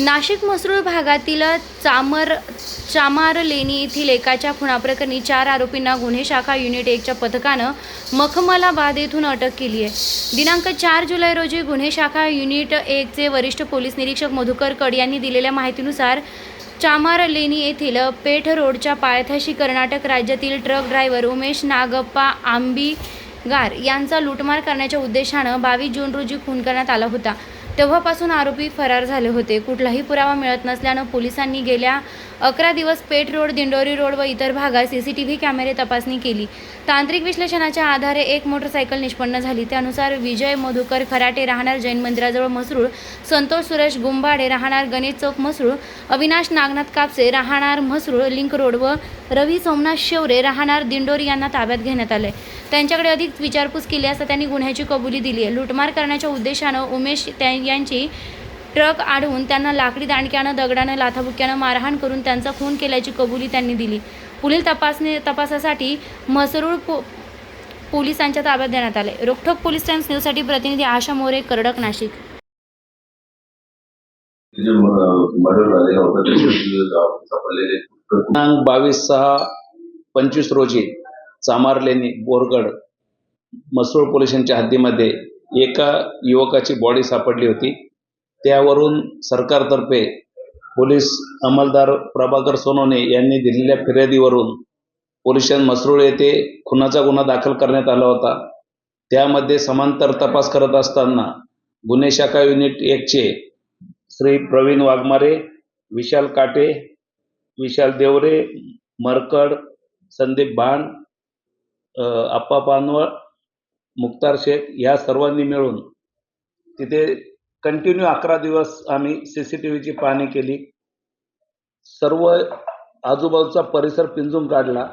नाशिक मसरूळ भागातील चामर चामार लेणी येथील एकाच्या खुनाप्रकरणी चार आरोपींना गुन्हे शाखा युनिट एकच्या पथकानं मखमलाबाद येथून अटक केली आहे. दिनांक चार जुलै रोजी गुन्हे शाखा युनिट एकचे वरिष्ठ पोलीस निरीक्षक मधुकर कड यांनी दिलेल्या माहितीनुसार चामार लेणी येथील पेठ रोडच्या पायथ्याशी कर्नाटक राज्यातील ट्रक ड्रायव्हर उमेश नागप्पा आंबीगार यांचा लूटमार करण्याच्या उद्देशानं बावीस जून रोजी खून करण्यात आला होता. तेव्हापासून आरोपी फरार झाले होते. कुठलाही पुरावा मिळत नसल्यानं पोलिसांनी गेल्या अकरा दिवस पेठ रोड दिंडोरी रोड व इतर भागात सी सी टी व्ही कॅमेरे तपासणी केली. तांत्रिक विश्लेषणाच्या आधारे एक मोटरसायकल निष्पन्न झाली. त्यानुसार विजय मधुकर खराटे राहणार जैन मंदिराजवळ मसरूळ संतोष सुरेश गुंबाडे राहणार गणेश चौक मसरूळ अविनाश नागनाथ कापसे राहणार मसरूळ लिंक रोड व रवी सोमनाथ शेवरे राहणार दिंडोरी यांना ताब्यात घेण्यात आले त्यांच्याकडे अधिक विचारपूस केली असता त्यांनी गुन्ह्याची कबुली दिली आहे लूटमार करण्याच्या उद्देशानं उमेश त्या यांची ट्रक अडवून त्यांना लाकडी दांडक्यानं दगडानं लाथाबुक्यानं मारहाण करून त्यांचा खून केल्याची कबुली त्यांनी दिली. पुढील तपासणी तपासासाठी म्हसरूळ पो पोलिसांच्या ताब्यात देण्यात आले. रोखोक पोलीस टाइम्स न्यूजसाठी प्रतिनिधी आशा मोरे करडक नाशिक. बावीस सहा पंचवीस रोजी चामारलेनी बोरगड मसरूळ पोलिसांच्या हद्दीमध्ये एका युवकाची बॉडी सापडली होती. त्यावरून सरकारतर्फे पोलीस अंमलदार प्रभाकर सोनवणे यांनी दिलेल्या फिर्यादीवरून पोलिसां मसरूळ येथे खुनाचा गुन्हा दाखल करण्यात आला होता. त्यामध्ये समांतर तपास करत असताना गुन्हे शाखा युनिट एकचे श्री प्रवीण वाघमारे विशाल काटे विशाल देवरे मरकड संदीप भान अ, आप्पा पानवळ मुक्तार शेख या सर्वांनी मिळून तिथे कंटिन्यू अकरा दिवस आम्ही सी सी टी व्हीची पाहणी केली. सर्व आजूबाजूचा परिसर पिंजून काढला.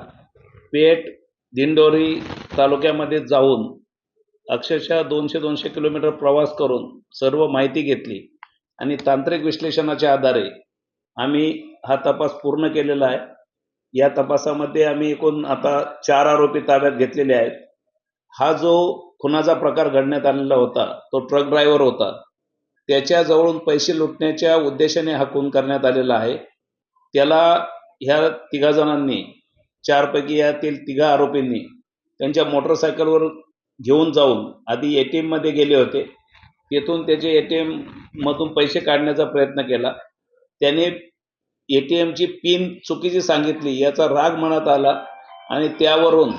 पेठ दिंडोरी तालुक्यामध्ये जाऊन अक्षरशः दोनशे दोनशे किलोमीटर प्रवास करून सर्व माहिती घेतली आणि तांत्रिक विश्लेषणाच्या आधारे आम्ही हा तपास पूर्ण केलेला आहे. या तपासामध्ये आम्ही एकूण आता चार आरोपी ताब्यात घेतलेले आहेत. हा जो खुनाचा प्रकार घडण्यात आलेला होता तो ट्रक ड्रायव्हर होता त्याच्याजवळून पैसे लुटण्याच्या उद्देशाने हा खून करण्यात आलेला आहे. त्याला ह्या तिघा जणांनी चारपैकी यातील तिघा आरोपींनी त्यांच्या मोटरसायकलवर घेऊन जाऊन आधी ए टी एममध्ये गेले होते. तेथून त्याचे ए टी एममधून पैसे काढण्याचा प्रयत्न केला. त्याने ए टी एमची पिन चुकीची सांगितली याचा राग मनात आला आणि त्यावरून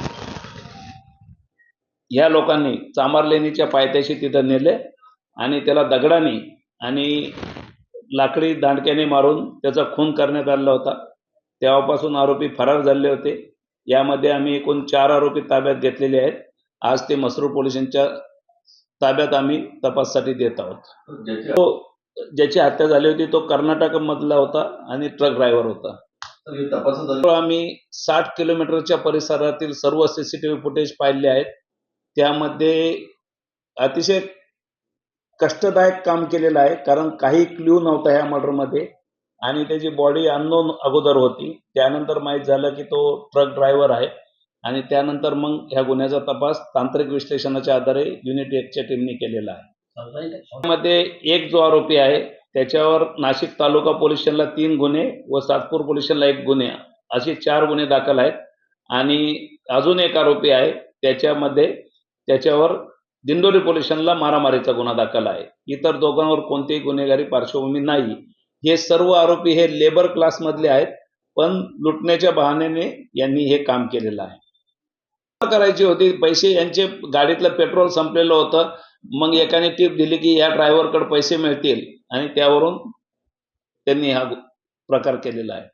ह्या लोकांनी चामारलेणीच्या पायथ्याशी तिथं नेले आणि त्याला दगडाने आणि लाकडी दांडक्याने मारून त्याचा खून करण्यात आलेला होता. तेव्हापासून आरोपी फरार झाले होते. यामध्ये आम्ही एकूण चार आरोपी ताब्यात घेतलेले आहेत. आज ते मसरूळ पोलिसांच्या ताब्यात आम्ही तपाससाठी देत आहोत. तो ज्याची हत्या झाली होती तो कर्नाटकमधला होता आणि ट्रक ड्रायव्हर होता. आले. आम्ही साठ किलोमीटरच्या परिसरातील सर्व सीसीटीव्ही फुटेज पाहिले आहेत. त्यामध्ये अतिशय कष्टदायक काम केलेलं आहे कारण काही क्ल्यू नव्हता ह्या मर्डरमध्ये आणि त्याची बॉडी अननोन अगोदर होती. त्यानंतर माहीत झालं की तो ट्रक ड्रायव्हर आहे. आणि त्यानंतर मग ह्या गुन्ह्याचा तपास तांत्रिक विश्लेषणाच्या आधारे युनिट एकच्या टीमने केलेला आहे. त्यामध्ये एक जो आरोपी आहे त्याच्यावर नाशिक तालुका पोलीस स्टेशनला तीन गुन्हे व सातपूर पोलीस स्टेशनला एक गुन्हे. असे चार गुन्हे दाखल आहेत. आणि अजून एक आरोपी आहे त्याच्यामध्ये त्याच्यावर दिंडोरी पोलिसांना मारामारीचा गुन्हा दाखल आहे. इतर दोघांवर कोणतीही गुन्हेगारी पार्श्वभूमी नाही. हे सर्व आरोपी हे लेबर क्लासमधले आहेत पण लुटण्याच्या बहाण्याने यांनी हे काम केलेलं आहे. करायची होती पैसे यांचे गाडीतलं पेट्रोल संपलेलं होतं. मग एकाने टीप दिली की या ड्रायव्हरकडे पैसे मिळतील आणि त्यावरून त्यांनी हा प्रकार केलेला आहे.